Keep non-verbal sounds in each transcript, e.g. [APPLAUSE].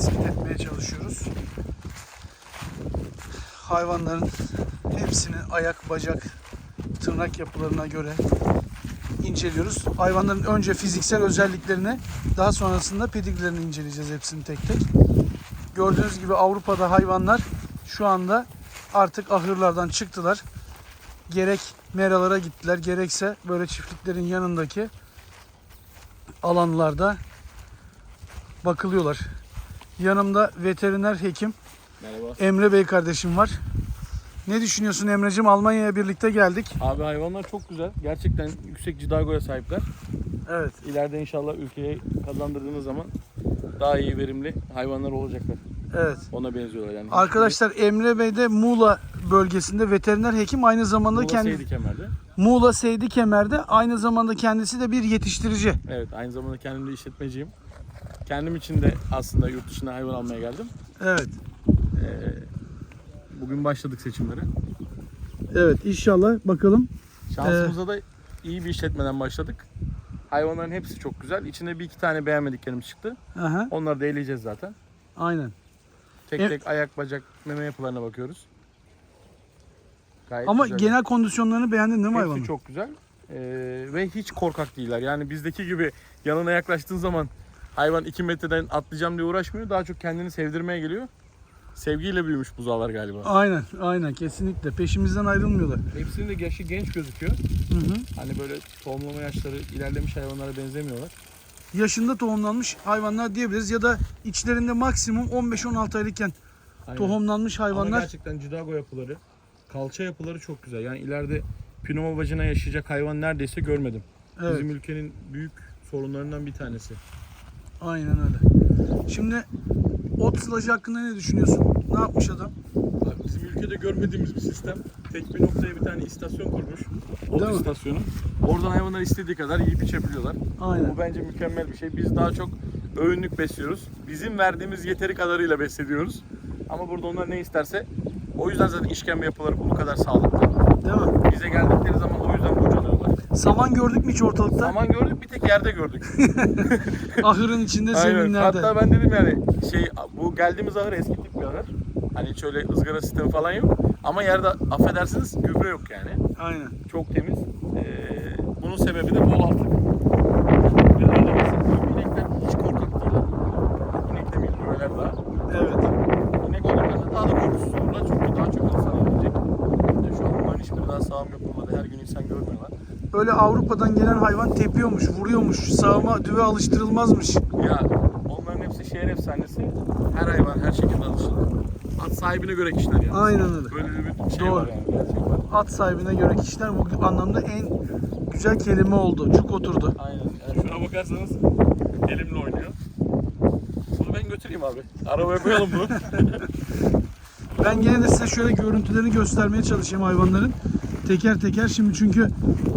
tespit etmeye çalışıyoruz. Hayvanların hepsini ayak, bacak, tırnak yapılarına göre inceliyoruz. Hayvanların önce fiziksel özelliklerini daha sonrasında pediglerini inceleyeceğiz hepsini tek tek. Gördüğünüz gibi Avrupa'da hayvanlar şu anda artık ahırlardan çıktılar. Gerek meralara gittiler gerekse böyle çiftliklerin yanındaki alanlarda bakılıyorlar. Yanımda veteriner hekim Merhaba. Emre Bey kardeşim var. Ne düşünüyorsun Emre'cim? Almanya'ya birlikte geldik. Abi hayvanlar çok güzel. Gerçekten yüksek cidagoya sahipler. Evet. İleride inşallah ülkeye kazandırdığınız zaman daha iyi verimli hayvanlar olacaklar. Evet. Ona benziyorlar yani. Arkadaşlar Emre Bey de Muğla bölgesinde veteriner hekim aynı zamanda Muğla kendi Seydi Kemer'de. Muğla Seydi Kemer'de aynı zamanda kendisi de bir yetiştirici. Evet aynı zamanda kendim de işletmeciyim. Kendim için de aslında yurt dışına hayvan almaya geldim. Evet. Ee, bugün başladık seçimlere. Evet inşallah bakalım. Şansımıza da iyi bir işletmeden başladık. Hayvanların hepsi çok güzel. İçinde bir iki tane beğenmediklerimiz çıktı. Aha, Onları da eleyeceğiz zaten. aynen. Tek E- tek ayak, bacak, meme yapılarına bakıyoruz. Gayet Ama güzel. genel kondisyonlarını beğendin değil mi Hepsi hayvanın? çok güzel. Ee, ve hiç korkak değiller. Yani bizdeki gibi yanına yaklaştığın zaman hayvan 2 metreden atlayacağım diye uğraşmıyor. Daha çok kendini sevdirmeye geliyor. Sevgiyle büyümüş buzağlar galiba. Aynen, aynen kesinlikle. Peşimizden ayrılmıyorlar. Hepsinin de yaşı genç gözüküyor. Hı hı. Hani böyle tohumlama yaşları ilerlemiş hayvanlara benzemiyorlar. Yaşında tohumlanmış hayvanlar diyebiliriz ya da içlerinde maksimum 15-16 aylıkken Aynen. tohumlanmış Ama hayvanlar. gerçekten cidago yapıları, kalça yapıları çok güzel. Yani ileride pneumo vajina yaşayacak hayvan neredeyse görmedim. Evet, Bizim ülkenin büyük sorunlarından bir tanesi. Aynen öyle. Şimdi ot sılacı hakkında ne düşünüyorsun? Ne yapmış adam? Abi bizim ülkede görmediğimiz bir sistem. Tek bir noktaya bir tane istasyon kurmuş. Ot Değil mi? istasyonu. Oradan hayvanlar istediği kadar yiyip içebiliyorlar. Aynen. Bu bence mükemmel bir şey. Biz daha çok öğünlük besliyoruz. Bizim verdiğimiz yeteri kadarıyla beslediyoruz. Ama burada onlar ne isterse o yüzden zaten işkembe yapıları bu kadar sağlıklı. Değil mi? Bize geldikleri zaman o yüzden bocalıyorlar. Saman gördük mü hiç ortalıkta? Zaman gördük bir tek yerde gördük. [LAUGHS] Ahırın içinde, zeminlerde. Hatta ben dedim yani şey bu geldiğimiz ahır eski tip bir ahır. Hani şöyle ızgara sistemi falan yok. Ama yerde affedersiniz gübre yok yani. Aynen. Çok temiz. Ee, bunun sebebi de bol altlık. İnekler hiç korkak değiller. İnek demeyelim daha. Evet. İnek olduklarında daha da korkusuz olurlar çünkü daha çok insan. İşte şu an bunların hiçbiri daha sağım yapılmadı. Her gün insan görmüyorlar. Öyle Avrupa'dan gelen hayvan tepiyormuş, vuruyormuş, sağıma düve alıştırılmazmış. Ya onların hepsi şehir efsanesi. Her hayvan her şekilde alışılır. At sahibine göre kişiler yani. Aynen öyle. Böyle bir şey Doğru. var yani gerçekten. At sahibine göre kişiler bu anlamda en güzel kelime oldu. Çok oturdu. Aynen. Yani şuna bakarsanız elimle oynuyor. Bunu ben götüreyim abi. Arabaya koyalım bunu. [LAUGHS] Ben gene de size şöyle görüntülerini göstermeye çalışayım hayvanların. Teker teker şimdi çünkü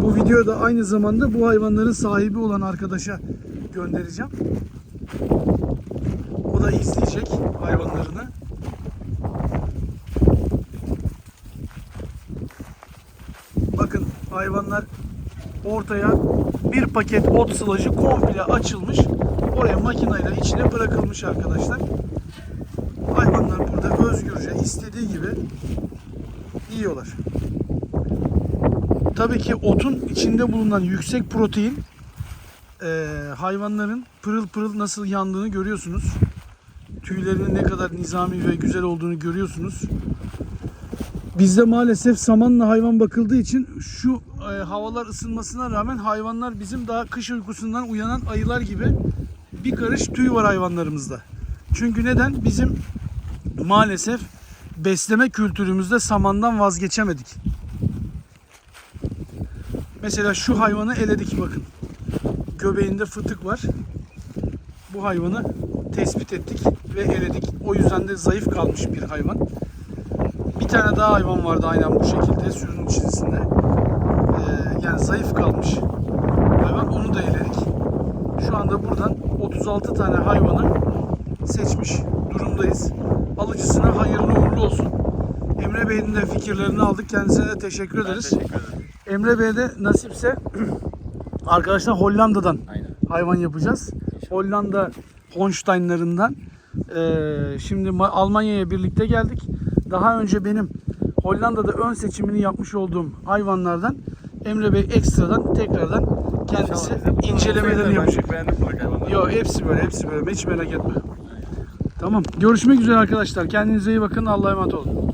bu videoda aynı zamanda bu hayvanların sahibi olan arkadaşa göndereceğim. O da izleyecek hayvanlarını. Bakın hayvanlar ortaya bir paket ot sılacı komple açılmış. Oraya makineyle içine bırakılmış arkadaşlar. Hayvanlar burada özgürce istediği gibi yiyorlar. Tabii ki otun içinde bulunan yüksek protein eee, hayvanların pırıl pırıl nasıl yandığını görüyorsunuz. Tüylerinin ne kadar nizami ve güzel olduğunu görüyorsunuz. Bizde maalesef samanla hayvan bakıldığı için şu e, havalar ısınmasına rağmen hayvanlar bizim daha kış uykusundan uyanan ayılar gibi bir karış tüy var hayvanlarımızda. Çünkü neden? Bizim maalesef besleme kültürümüzde samandan vazgeçemedik. Mesela şu hayvanı eledik bakın. Göbeğinde fıtık var. Bu hayvanı tespit ettik ve eledik. O yüzden de zayıf kalmış bir hayvan. Bir tane daha hayvan vardı aynen bu şekilde sürünün içerisinde. Ee, yani zayıf kalmış hayvan. Onu da eledik. Şu anda buradan 36 tane hayvanı seçmiş durumdayız. Alıcısına hayırlı uğurlu olsun. Emre Bey'in de fikirlerini aldık. Kendisine de teşekkür Ben ederiz. teşekkür ederim. Emre Bey'e de nasipse [CLEARS THROAT] arkadaşlar Hollanda'dan Aynen. hayvan yapacağız. Hollanda Holstein'larından. Ee, şimdi Ma- Almanya'ya birlikte geldik. Daha önce benim Hollanda'da ön seçimini yapmış olduğum hayvanlardan Emre Bey ekstradan tekrardan kendisi incelemelerini yapacak. Yo hepsi böyle hepsi böyle hiç merak etme. Tamam görüşmek üzere arkadaşlar kendinize iyi bakın Allah'a emanet olun.